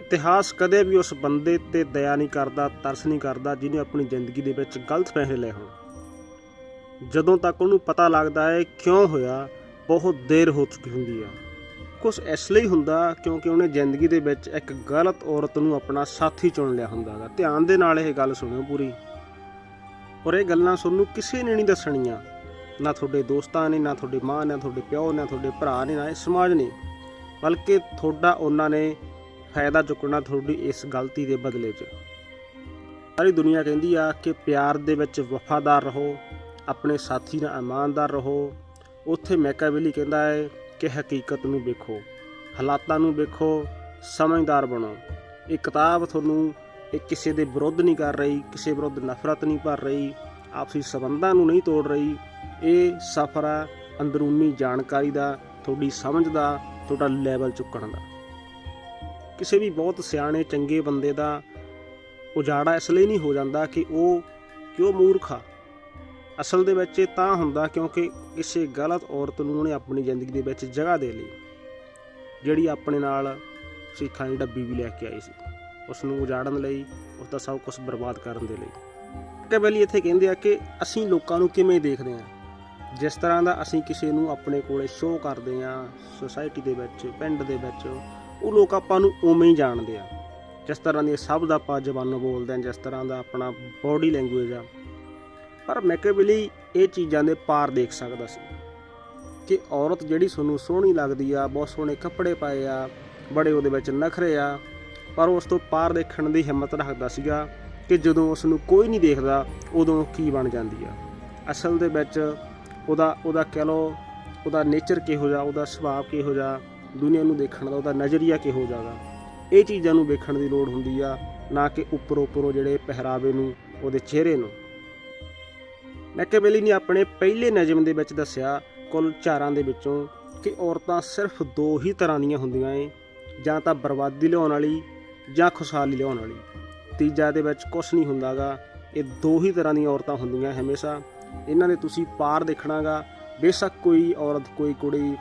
ਇਤਿਹਾਸ ਕਦੇ ਵੀ ਉਸ ਬੰਦੇ ਤੇ ਦਇਆ ਨਹੀਂ ਕਰਦਾ, ਤਰਸ ਨਹੀਂ ਕਰਦਾ ਜਿਹਨੇ ਆਪਣੀ ਜ਼ਿੰਦਗੀ ਦੇ ਵਿੱਚ ਗਲਤ ਫੈਸਲੇ ਲਏ ਹੋਣ। ਜਦੋਂ ਤੱਕ ਉਹਨੂੰ ਪਤਾ ਲੱਗਦਾ ਹੈ ਕਿਉਂ ਹੋਇਆ, ਬਹੁਤ ਦੇਰ ਹੋ ਚੁੱਕੀ ਹੁੰਦੀ ਆ। ਕੁਝ ਇਸ ਲਈ ਹੁੰਦਾ ਕਿਉਂਕਿ ਉਹਨੇ ਜ਼ਿੰਦਗੀ ਦੇ ਵਿੱਚ ਇੱਕ ਗਲਤ ਔਰਤ ਨੂੰ ਆਪਣਾ ਸਾਥੀ ਚੁਣ ਲਿਆ ਹੁੰਦਾਗਾ ਧਿਆਨ ਦੇ ਨਾਲ ਇਹ ਗੱਲ ਸੁਣਿਓ ਪੂਰੀ। ਔਰ ਇਹ ਗੱਲਾਂ ਤੁਹਾਨੂੰ ਕਿਸੇ ਨੇ ਨਹੀਂ ਦੱਸਣੀਆਂ। ਨਾ ਤੁਹਾਡੇ ਦੋਸਤਾਂ ਨੇ, ਨਾ ਤੁਹਾਡੀ ਮਾਂ, ਨੇ ਨਾ ਤੁਹਾਡੇ ਪਿਓ ਨੇ ਨਾ ਤੁਹਾਡੇ ਭਰਾ ਨੇ, ਨਾ ਇਹ ਸਮਾਜ ਨੇ। ਬਲਕਿ ਤੁਹਾਡਾ, ਉਹਨਾਂ ਨੇ ਫਾਇਦਾ ਚੁੱਕਣਾ ਤੁਹਾਡੀ ਇਸ ਗਲਤੀ ਦੇ ਬਦਲੇ 'ਚ। ਸਾਰੀ ਦੁਨੀਆ ਕਹਿੰਦੀ ਆ ਕਿ ਪਿਆਰ ਦੇ ਵਿੱਚ ਵਫਾਦਾਰ ਰਹੋ, ਆਪਣੇ ਸਾਥੀ ਨਾਲ ਇਮਾਨਦਾਰ ਰਹੋ। ਉੱਥੇ ਮੈਕਾਵੈਲੀ ਕਹਿੰਦਾ ਹੈ ਕਿ ਹਕੀਕਤ ਨੂੰ ਵੇਖੋ, ਹਾਲਾਤਾਂ ਨੂੰ ਵੇਖੋ, ਸਮਝਦਾਰ ਬਣੋ। ਇਹ ਕਿਤਾਬ ਤੁਹਾਨੂੰ ਇਹ ਕਿਸੇ ਦੇ ਵਿਰੁੱਧ ਨਹੀਂ ਕਰ ਰਹੀ, ਕਿਸੇ ਵਿਰੁੱਧ ਨਫ਼ਰਤ ਨਹੀਂ ਭਰ ਰਹੀ, ਆਪਸੀ ਸਬੰਧਾਂ ਨੂੰ ਨਹੀਂ ਤੋੜ ਰਹੀ। ਇਹ ਸਫ਼ਰ ਆ ਅੰਦਰੂਨੀ ਜਾਣਕਾਰੀ ਦਾ, ਤੁਹਾਡੀ ਸਮਝ ਦਾ, ਤੁਹਾਡਾ ਲੈਵਲ ਚੁੱਕਣ ਦਾ। ਕਿਸੇ ਵੀ ਬਹੁਤ ਸਿਆਣੇ, ਚੰਗੇ ਬੰਦੇ ਦਾ ਉਜਾੜਾ ਇਸ ਲਈ ਨਹੀਂ ਹੋ ਜਾਂਦਾ ਕਿ ਉਹ ਕਿਉਂ ਮੂਰਖ ਆ। ਅਸਲ ਦੇ ਵਿੱਚ ਇਹ ਤਾਂ ਹੁੰਦਾ ਕਿਉਂਕਿ ਕਿਸੇ ਗਲਤ ਔਰਤ ਨੂੰ ਉਹਨੇ ਆਪਣੀ ਜ਼ਿੰਦਗੀ ਦੇ ਵਿੱਚ ਜਗ੍ਹਾ ਦੇ ਲਈ, ਜਿਹੜੀ ਆਪਣੇ ਨਾਲ ਸਿੱਖਾਂ ਦੀ ਡੱਬੀ ਵੀ ਲੈ ਕੇ ਆਈ ਸੀ। ਉਸ ਨੂੰ ਉਜਾੜਨ ਲਈ ਉਸ ਦਾ ਸਭ ਕੁਝ ਬਰਬਾਦ ਕਰਨ ਦੇ ਲਈ। ਕਬਲੀ ਇੱਥੇ ਕਹਿੰਦੇ ਆ ਕਿ ਅਸੀਂ ਲੋਕਾਂ ਨੂੰ ਕਿਵੇਂ ਦੇਖਦੇ ਆ ਜਿਸ ਤਰ੍ਹਾਂ ਦਾ ਅਸੀਂ ਕਿਸੇ ਨੂੰ ਆਪਣੇ ਕੋਲੇ ਸ਼ੋਅ ਕਰਦੇ ਆ ਸੋਸਾਇਟੀ ਦੇ ਵਿੱਚ, ਪਿੰਡ ਦੇ ਵਿੱਚ ਉਹ ਲੋਕ ਆਪਾਂ ਨੂੰ ਉਵੇਂ ਹੀ ਜਾਣਦੇ ਆ। ਜਿਸ ਤਰ੍ਹਾਂ ਦੀ ਸਭ ਦਾ ਆਪਾਂ ਜ਼ਬਾਨੋਂ ਬੋਲਦੇ ਆ, ਜਿਸ ਤਰ੍ਹਾਂ ਦਾ ਆਪਣਾ ਬੋਡੀ ਲੈਂਗੁਏਜ ਆ। ਪਰ ਮੈਕੇਵਿਲੀ ਇਹ ਚੀਜ਼ਾਂ ਦੇ ਪਾਰ ਦੇਖ ਸਕਦਾ ਸੀ ਕਿ ਔਰਤ ਜਿਹੜੀ ਤੁਹਾਨੂੰ ਸੋਹਣੀ ਲੱਗਦੀ ਆ, ਬਹੁਤ ਸੋਹਣੇ ਕੱਪੜੇ ਪਾਏ ਆ, ਬੜੇ ਉਹਦੇ ਵਿੱਚ ਨਖਰੇ ਆ, ਪਰ ਉਸ ਤੋਂ ਪਾਰ ਦੇਖਣ ਦੀ ਹਿੰਮਤ ਰੱਖਦਾ ਸੀਗਾ ਕਿ ਜਦੋਂ ਉਸ ਨੂੰ ਕੋਈ ਨਹੀਂ ਦੇਖਦਾ, ਉਦੋਂ ਕੀ ਬਣ ਜਾਂਦੀ ਆ। ਅਸਲ ਦੇ ਵਿੱਚ ਉਹਦਾ ਉਹਦਾ ਕਹਿ ਲਓ, ਉਹਦਾ ਨੇਚਰ ਕਿਹੋ ਜਿਹਾ, ਉਹਦਾ ਸੁਭਾਅ ਕਿਹੋ ਜਿਹਾ ਦੁਨੀਆ ਨੂੰ ਦੇਖਣ ਦਾ ਉਹਦਾ ਨਜ਼ਰੀਆ ਕਿਹੋ ਜਿਹਾ ਇਹ ਚੀਜ਼ਾਂ ਨੂੰ ਵੇਖਣ ਦੀ ਲੋੜ ਹੁੰਦੀ ਆ, ਨਾ ਕਿ ਉੱਪਰੋਂ ਉੱਪਰੋਂ ਜਿਹੜੇ ਪਹਿਰਾਵੇ ਨੂੰ, ਉਹਦੇ ਚਿਹਰੇ ਨੂੰ। ਮੈਕੇਵੈਲੀ ਨੇ ਆਪਣੇ ਪਹਿਲੇ ਨਜ਼ਮ ਦੇ ਵਿੱਚ ਦੱਸਿਆ, ਕੁੱਲ ਚਾਰਾਂ ਦੇ ਵਿੱਚੋਂ ਕਿ ਔਰਤਾਂ ਸਿਰਫ ਦੋ ਹੀ ਤਰ੍ਹਾਂ ਦੀਆਂ ਹੁੰਦੀਆਂ ਏ, ਜਾਂ ਤਾਂ ਬਰਬਾਦੀ ਲਿਆਉਣ ਵਾਲੀ ਜਾਂ ਖੁਸ਼ਹਾਲੀ ਲਿਆਉਣ ਵਾਲੀ। ਤੀਜਾ ਦੇ ਵਿੱਚ ਕੁਝ ਨਹੀਂ ਹੁੰਦਾਗਾ ਇਹ ਦੋ ਹੀ ਤਰ੍ਹਾਂ ਦੀਆਂ ਔਰਤਾਂ ਹੁੰਦੀਆਂ ਹਮੇਸ਼ਾ। ਇਹਨਾਂ ਦੇ ਤੁਸੀਂ ਪਾਰ ਦੇਖਣਾਗਾ ਬੇਸ਼ੱਕ ਕੋਈ ਔਰਤ, ਕੋਈ ਕੁੜੀ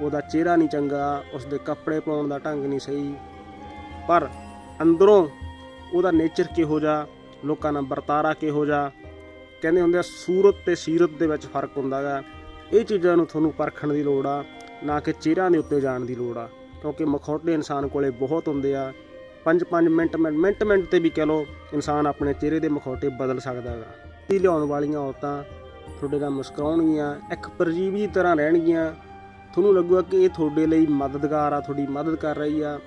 ਉਹਦਾ ਚਿਹਰਾ ਨਹੀਂ ਚੰਗਾ, ਉਸਦੇ ਕੱਪੜੇ ਪਾਉਣ ਦਾ ਢੰਗ ਨਹੀਂ ਸਹੀ। ਪਰ ਅੰਦਰੋਂ ਉਹਦਾ ਨੇਚਰ ਕਿਹੋ ਜਿਹਾ, ਲੋਕਾਂ ਨਾਲ ਵਰਤਾਰਾ ਕਿਹੋ ਜਿਹਾ, ਕਹਿੰਦੇ ਹੁੰਦੇ ਆ, ਸੂਰਤ ਤੇ ਸੀਰਤ ਦੇ ਵਿੱਚ ਫ਼ਰਕ ਹੁੰਦਾ ਗਾ। ਇਹ ਚੀਜ਼ਾਂ ਨੂੰ ਤੁਹਾਨੂੰ ਪਰਖਣ ਦੀ ਲੋੜ ਆ, ਨਾ ਕਿ ਚਿਹਰਿਆਂ ਦੇ ਉੱਤੇ ਜਾਣ ਦੀ ਲੋੜ ਆ। ਕਿਉਂਕਿ ਮਖੌਟੇ ਇਨਸਾਨ ਕੋਲੇ ਬਹੁਤ ਹੁੰਦੇ ਆ। 5-5 ਮਿੰਟ ਮਿੰਟ ਮਿੰਟ ਮਿੰਟ ਤੇ ਵੀ ਕਹ ਲੋ ਇਨਸਾਨ ਆਪਣੇ ਚਿਹਰੇ ਦੇ ਮਖੌਟੇ ਬਦਲ ਸਕਦਾ ਗਾ। ਇਹ ਲਿਆਉਣ ਵਾਲੀਆਂ ਔਰਤਾਂ ਤੁਹਾਡੇ ਨਾਲ ਮੁਸਕਰਾਉਣਗੀਆਂ, ਇੱਕ ਪਰਜੀਵੀ ਤਰ੍ਹਾਂ ਰਹਿਣਗੀਆਂ। ਤੁਹਾਨੂੰ ਲੱਗੂਗਾ ਕਿ ਇਹ ਤੁਹਾਡੇ ਲਈ ਮਦਦਗਾਰ ਆ ਤੁਹਾਡੀ ਮਦਦ ਕਰ ਰਹੀ ਆ।